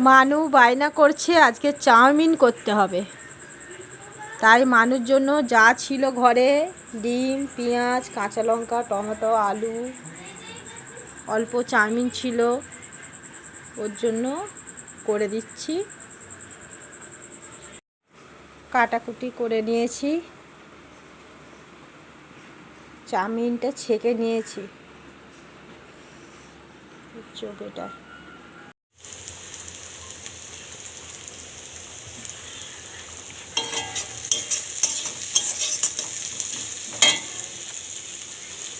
মানু বায়না করছে, আজকে চাউমিন করতে হবে। তাই মানুর জন্য যা ছিল ঘরে, ডিম, পেঁয়াজ, কাঁচা লঙ্কা, টমেটো, আলু, অল্প চাউমিন ছিল, ওর জন্য করে দিচ্ছি। কাটাকুটি করে নিয়েছি। চাউমিনটা ছেঁকে নিয়েছি। চোখ এটা।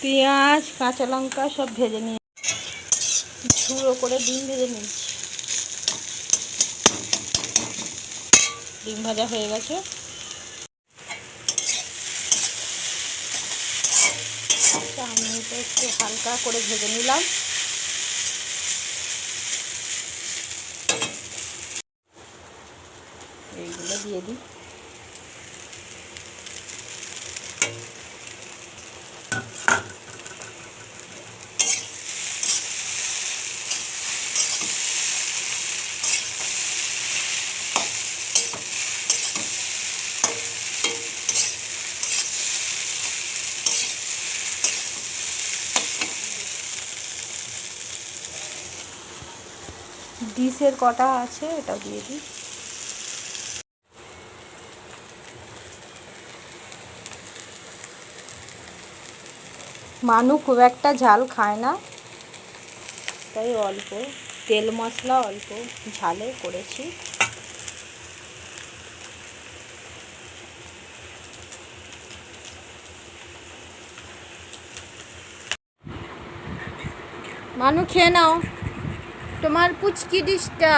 পেঁয়াজ, কাঁচা লঙ্কা সব ভেজে নিয়ে ঝুড়ো করে ডিম ভেজে নিয়েছি ডিম ভাজা হয়ে গেছে। চাউমিনটা একটু হালকা করে ভেজে নিলাম। এইগুলো দিয়ে দিই। ডিশের কটা আছে এটাও দিয়ে দিই। মানু খুব একটা ঝাল খায় না। তাই অল্প, তেল মশলা অল্প, ঝালে করেছি। মানু খেয়ে নাও। তোমার পুচকি ডিশটা।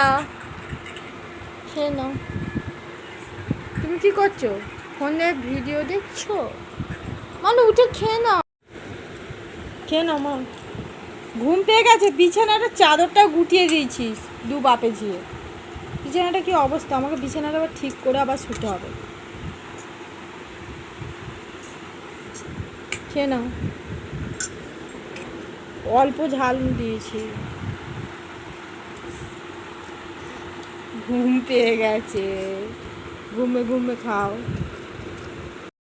খেয়ে নাও। তুমি কি করছ? ফোনে ভিডিও দেখছ? মানে উঠে খেয়ে নাও। খেয়ে নাও মা। ঘুম পেয়ে গেছে বিছানাটা চাদরটা গুটিয়ে দিয়েছিস দু বাপে ঝিয়ে। বিছানাটা কি অবস্থা? আমাকে বিছানাটা আবার ঠিক করে আবার শুতে হবে। খেয়ে নাও। অল্প ঝাল দিয়েছি। ঘুম পেয়ে গেছে। ঘুমে ঘুমে খাও।